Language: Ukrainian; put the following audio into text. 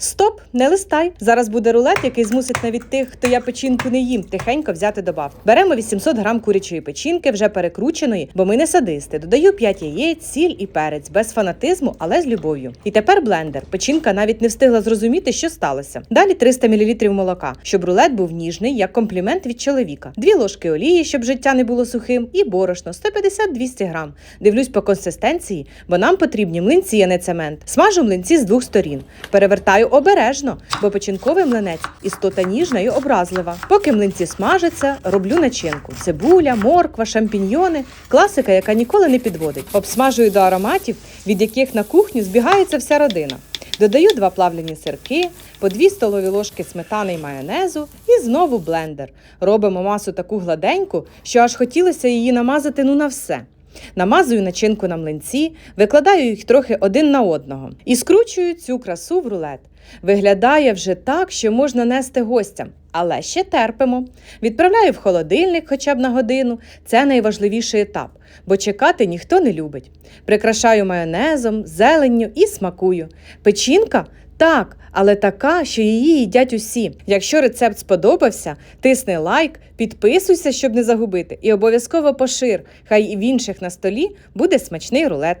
Стоп, не листай. Зараз буде рулет, який змусить навіть тих, хто я печінку не їм, тихенько взяти добав. Беремо 800 грам курячої печінки, вже перекрученої, бо ми не садисти. Додаю 5 яєць, сіль і перець, без фанатизму, але з любов'ю. І тепер блендер. Печінка навіть не встигла зрозуміти, що сталося. Далі 300 мл молока, щоб рулет був ніжний, як комплімент від чоловіка. Дві ложки олії, щоб життя не було сухим, і борошно 150-200 грам. Дивлюсь по консистенції, бо нам потрібні млинці, а не цемент. Смажу млинці з двох сторін. Перевертаю обережно, бо печінковий млинець істота ніжна і образлива. Поки млинці смажаться, роблю начинку: цибуля, морква, шампіньйони, класика, яка ніколи не підводить. Обсмажую до ароматів, від яких на кухню збігається вся родина. Додаю два плавлені сирки, по дві столові ложки сметани й майонезу і знову блендер. Робимо масу таку гладеньку, що аж хотілося її намазати ну на все. Намазую начинку на млинці, викладаю їх трохи один на одного і скручую цю красу в рулет. Виглядає вже так, що можна нести гостям, але ще терпимо. Відправляю в холодильник хоча б на годину. Це найважливіший етап, бо чекати ніхто не любить. Прикрашаю майонезом, зеленню і смакую. Печінка так, але така, що її їдять усі. Якщо рецепт сподобався, тисни лайк, підписуйся, щоб не загубити, і обов'язково пошир. Хай і в інших на столі буде смачний рулет.